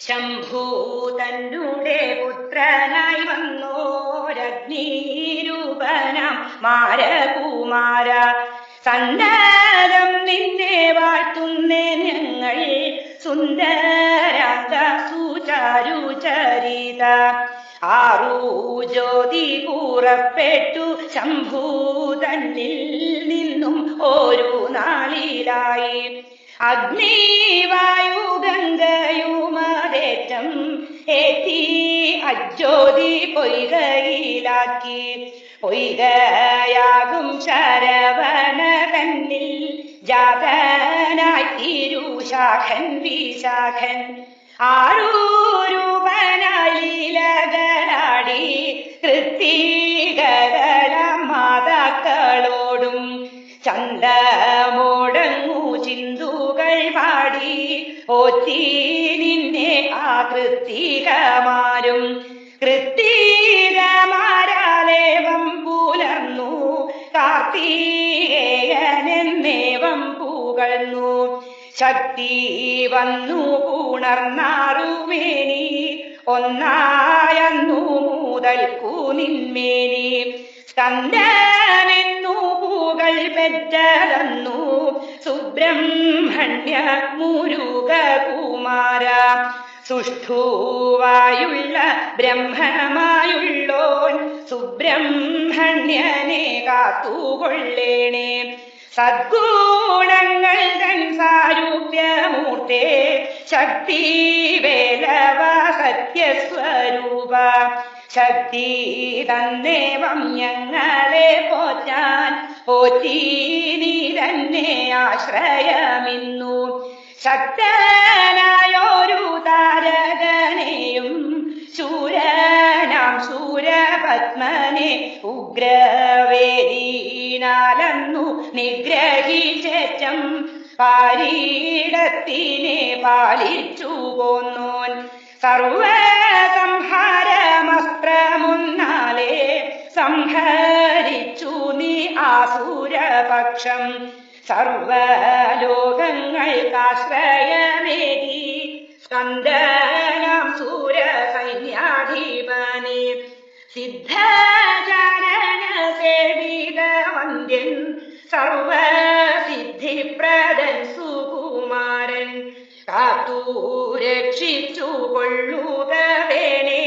ശംഭൂ പുത്രനായി വന്നോരഗ്നിരൂപനാം മാരകുമാര സന്നദം നിന്നെ വാഴ്ത്തുന്നേ ഞങ്ങൾ. സുന്ദരാത സുചാരു ചരിത ആറൂ ജ്യോതി കൂറപ്പെട്ടു ശംഭൂതന്നിൽ നിന്നും ഒരു നാളിലായി. അഗ്നിവായു ഗംഗയുമതേറ്റം ഏത്തി അജ്യോതി പൊയ്കയിലാക്കി. പൊയ്കയാകും ശരവണ തന്നിൽ ജാതനായി തിരുശാഖൻ വിശാഖൻ. ആരൂരൂപനാലീലകളാടി കൃത്തികള മാതാക്കളോടും ചന്തമോടങ്ങു ചിന്തുകൾ പാടി. ഓത്തി നിന്നെ ആ കൃത്തികമാരും കൃത്തികമാരാലേവം പുലർന്നു കാർത്തികേയനെന്നേവം പുകഴ്ന്നു ശക്തി വന്നു പുണർന്നാറുമേനി ഒന്നായന്നു മുതൽക്കു നിന്മേനി. സ്കന്ദനെന്നു പൂകൾ പെറ്റതന്നു. സുബ്രഹ്മണ്യ മുരുക കുമാര സുഷ്ഠുവായുള്ള ബ്രഹ്മമായുള്ളോൻ സുബ്രഹ്മണ്യനെ കാത്തുകൊള്ളേണേ. സദ്ഗുണങ്ങൾ തൻ സാരൂപ്യമൂർത്തേ ശക്തി വേലവ സത്യസ്വരൂപ ശക്തി തന്നേവം ഞങ്ങളെ പോറ്റാൻ പോറ്റി നീ തന്നെ ആശ്രയമിന്നു. ശക്തനായൊരു ശൂരപത്മനെ ഉഗ്രവേദീനാലെന്നു നിഗ്രഹിച്ചേറ്റം പാരീടത്തിനെ പാലിച്ചു പോന്നോൻ. സർവസംഹാരമസ്ത്രമുന്നാലെ സംഹരിച്ചു നീ ആസുരപക്ഷം. സർവലോകങ്ങൾക്കാശ്രയമേകി സ്കന്ദനം സിദ്ധചാരണ സേവിത വന്ദ്യൻ സർവസിദ്ധിപ്രദൻ സുകുമാരൻ. കാത്തു രക്ഷിച്ചു കൊള്ളുക വേണേ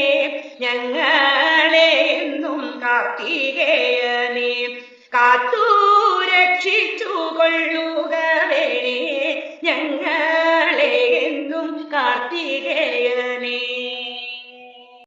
ഞങ്ങളെ എന്നും കാർത്തികേയനെ. കാത്തു രക്ഷിച്ചു കൊള്ളുക വേണേ ഞങ്ങളെ എന്നും കാർത്തികേയനെ